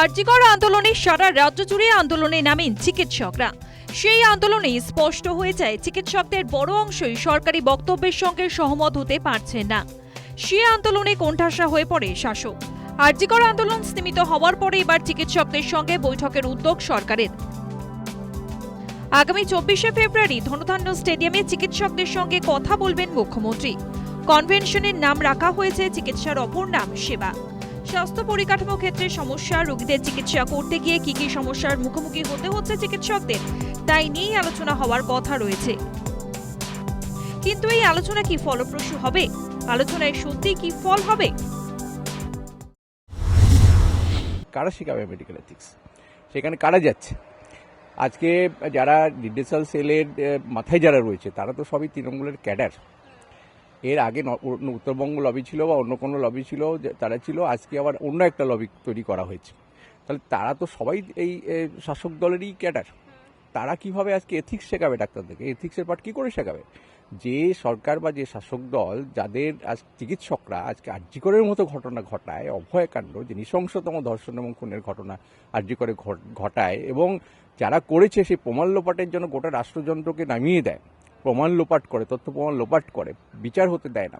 আরজিকর আন্দোলনে সারা রাজ্য জুড়ে আন্দোলনে নামেন চিকিৎসকরা। সেই আন্দোলনে স্পষ্ট হয়ে যায়, চিকিৎসকদের বড় অংশই সরকারি বক্তব্যের সঙ্গে সহমত হতে পারছেন না। সে আন্দোলনে কোণঠাসা হয়ে পড়ে শাসক। আরজিকর আন্দোলন স্তীমিত হওয়ার পরে এবার চিকিৎসকদের সঙ্গে বৈঠকের উদ্যোগ সরকারের। আগামী চব্বিশে ফেব্রুয়ারি ধনধান্য স্টেডিয়ামে চিকিৎসকদের সঙ্গে কথা বলবেন মুখ্যমন্ত্রী। কনভেনশনের নাম রাখা হয়েছে চিকিৎসার অপর নাম সেবা। স্বাস্থ্য পরিকাঠামো ক্ষেত্রে সমস্যা, রোগীদের চিকিৎসা করতে গিয়ে কি কি সমস্যার মুখোমুখি হতে হচ্ছে চিকিৎসকদের, তাই নিয়েই আলোচনা হওয়ার কথা রয়েছে। কিন্তু এই আলোচনা কি ফলপ্রসূ হবে? আলোচনায় সত্যি কি ফল হবে? কারা শেখাবে মেডিকেল এথিক্স সেখানে কারা যাচ্ছে? আজকে যারা ডিডিসাল সেলের মাথায় যারা রয়েছে, তারা তো সবই তৃণমূলের ক্যাডার। এর আগে উত্তরবঙ্গ লবি ছিল বা অন্য কোনো লবি ছিল তারা ছিল, আজকে আবার অন্য একটা লবি তৈরি করা হয়েছে। তাহলে তারা তো সবাই এই শাসক দলেরই ক্যাডার। তারা কীভাবে আজকে এথিক্স শেখাবে ডাক্তারদেরকে? এথিক্সের পাঠ কি করে শেখাবে? যে সরকার বা যে শাসক দল, যাদের আজ চিকিৎসকরা আজকে আর্যিকরের মতো ঘটনা ঘটায়, অভয়কাণ্ড, যে নৃশংসতম ধর্ষণ এবং খুনের ঘটনা আর্যিকরে ঘট- ঘটায় এবং যারা করেছে সেই প্রমাণ লোপাটের জন্য গোটা রাষ্ট্রযন্ত্রকে নামিয়ে দেয় প্রমাণ লোপাট করে, তথ্য প্রমাণ লোপাট করে, বিচার হতে দেয় না।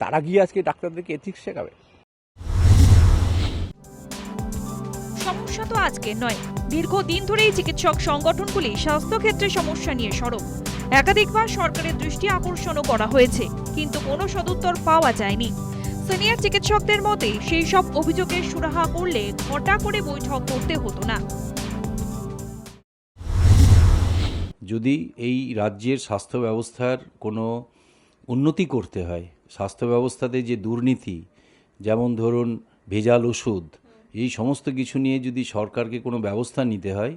তারা গিয়ে আজকে ডাক্তারদেরকে এথিক্স শেখাবে। সমস্যা তো আজকে নয়। দীর্ঘদিন ধরেই চিকিৎসক সংগঠনগুলি স্বাস্থ্যক্ষেত্রে সমস্যা নিয়ে সরব। একাধিকবার সরকারের দৃষ্টি আকর্ষণও করা হয়েছে, কিন্তু কোনো সদুত্তর পাওয়া যায়নি। সিনিয়র চিকিৎসকদের মতে, সেই সব অভিযোগের সুরাহা করলে ঘটা করে বৈঠক করতে হতো না। যদি এই রাজ্যের স্বাস্থ্য ব্যবস্থার কোনো উন্নতি করতে হয় স্বাস্থ্য ব্যবস্থাতে যে দুর্নীতি, যেমন ধরুন ভেজাল ওষুধ, এই সমস্ত কিছু নিয়ে যদি সরকারকে কোনো ব্যবস্থা নিতে হয়,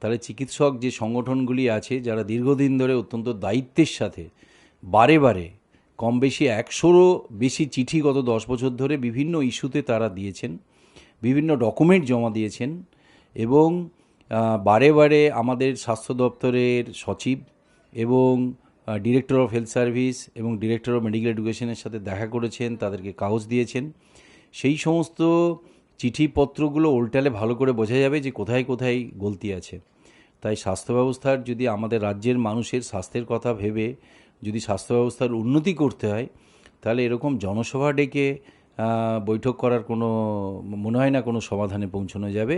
তাহলে চিকিৎসক যে সংগঠনগুলি আছে, যারা দীর্ঘদিন ধরে অত্যন্ত দায়িত্বের সাথে বারে বারে কম বেশি একশোরও বেশি চিঠি গত দশ বছর ধরে বিভিন্ন ইস্যুতে তারা দিয়েছেন, বিভিন্ন ডকুমেন্ট জমা দিয়েছেন এবং বারে বারে আমাদের স্বাস্থ্য দপ্তরের সচিব এবং ডিরেক্টর অফ হেলথ সার্ভিস এবং ডিরেক্টর অফ মেডিকেল এডুকেশনের সাথে দেখা করেছেন, তাদেরকে কাগজ দিয়েছেন। সেই সমস্ত চিঠিপত্রগুলো উল্টালে ভালো করে বোঝা যাবে যে কোথায় কোথায় গলতি আছে। তাই স্বাস্থ্য ব্যবস্থার যদি আমাদের রাজ্যের মানুষের স্বাস্থ্যের কথা ভেবে যদি স্বাস্থ্য ব্যবস্থার উন্নতি করতে হয়, তাহলে এরকম জনসভা ডেকে বৈঠক করার কোনো, মনে হয় না কোনো সমাধানে পৌঁছানো যাবে।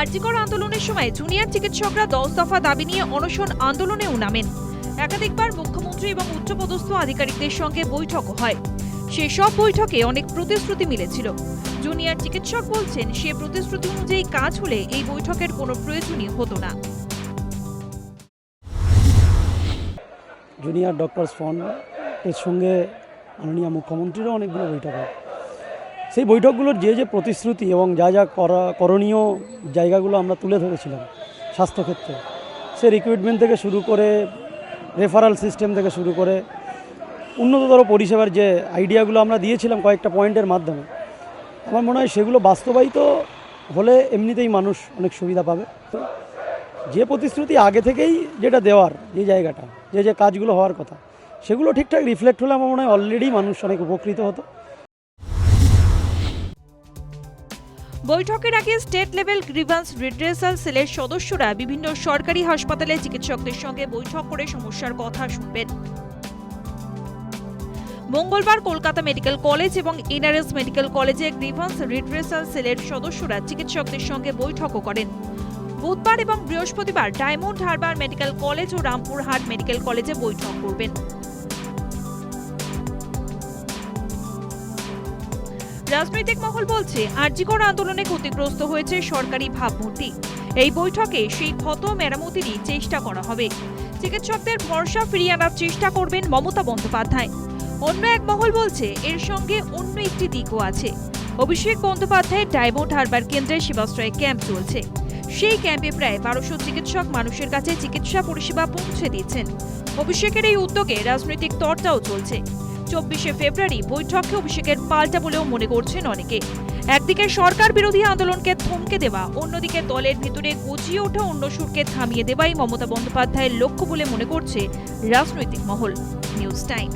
আরজিকর আন্দোলনের সময় জুনিয়র চিকিৎসকরা দশ দফা দাবি নিয়ে অনশন আন্দোলনেও নামেন। একাধিকবার মুখ্যমন্ত্রী এবং উচ্চপদস্থ আধিকারিকদের সঙ্গে বৈঠকও হয়। সেসব বৈঠকে অনেক প্রতিশ্রুতি মিলেছিল। জুনিয়র চিকিৎসক বলছেন, সে প্রতিশ্রুতি অনুযায়ী কাজ হলে এই বৈঠকের কোনো প্রয়োজনই হতো না। জুনিয়র ডক্টরস ফন্ড এর সঙ্গে মাননীয় মুখ্যমন্ত্রীরও অনেকগুলো বৈঠক হয়। সেই বৈঠকগুলোর যে যে প্রতিশ্রুতি এবং যা যা করা, করণীয় জায়গাগুলো আমরা তুলে ধরেছিলাম স্বাস্থ্যক্ষেত্রে সে রিক্রুটমেন্ট থেকে শুরু করে রেফারাল সিস্টেম থেকে শুরু করে উন্নততর পরিষেবার যে আইডিয়াগুলো আমরা দিয়েছিলাম কয়েকটা পয়েন্টের মাধ্যমে, আমার মনে হয় সেগুলো বাস্তবায়িত হলে এমনিতেই মানুষ অনেক সুবিধা পাবে। যে প্রতিশ্রুতি আগে থেকেই যেটা দেওয়ার যে জায়গাটা, যে যে কাজগুলো হওয়ার কথা, সেগুলো ঠিকঠাক রিফ্লেক্ট হলে আমার মনে হয় অলরেডি মানুষ অনেক উপকৃত হতো। বৈঠকের আগে স্টেট লেভেল গ্রিভান্স রিড্রেসাল সেলের সদস্যরা বিভিন্ন সরকারি হাসপাতালে চিকিৎসকদের সঙ্গে বৈঠক করে সমস্যার কথা শুনবেন। মঙ্গলবার কলকাতা মেডিকেল কলেজ এবং এনআরএস মেডিকেল কলেজে গ্রিভান্স রিড্রেসাল সেলের সদস্যরা চিকিৎসকদের সঙ্গে বৈঠকও করেন। বুধবার এবং বৃহস্পতিবার ডায়মন্ড হারবার মেডিকেল কলেজ ও রামপুরহাট মেডিকেল কলেজে বৈঠক করবেন। রাজনৈতিক মহল বলছে আরজিকর আন্দোলনে ক্ষতিগ্রস্ত হয়েছে সরকারি ভাবমূর্তি। এই বৈঠকে সেই ক্ষত মেরামতিরই চেষ্টা করা হবে। চিকিৎসকদের ভরসা ফিরিয়ে আনার চেষ্টা করবেন মমতা বন্দ্যোপাধ্যায়। অন্য এক মহল বলছে, এর সঙ্গে অন্য একটি দিকও আছে। অভিষেক বন্দ্যোপাধ্যায়ের ডায়মন্ড হারবার কেন্দ্রে শিবাশ্রয় ক্যাম্প চলছে। সেই ক্যাম্পে প্রায় বারোশো চিকিৎসক মানুষের কাছে চিকিৎসা পরিষেবা পৌঁছে দিচ্ছেন। অভিষেকের এই উদ্যোগে রাজনৈতিক তরটাও চলছে। চব্বিশে ফেব্রুয়ারি বৈঠককে অভিষেকের পাল্টা বলেও মনে করছেন অনেকে। একদিকে সরকার বিরোধী আন্দোলনকে থমকে দেওয়া, অন্যদিকে দলের ভিতরে গজিয়ে ওঠা অন্য সুরকে থামিয়ে দেওয়াই মমতা বন্দ্যোপাধ্যায়ের লক্ষ্য বলে মনে করছে রাজনৈতিক মহল। News time.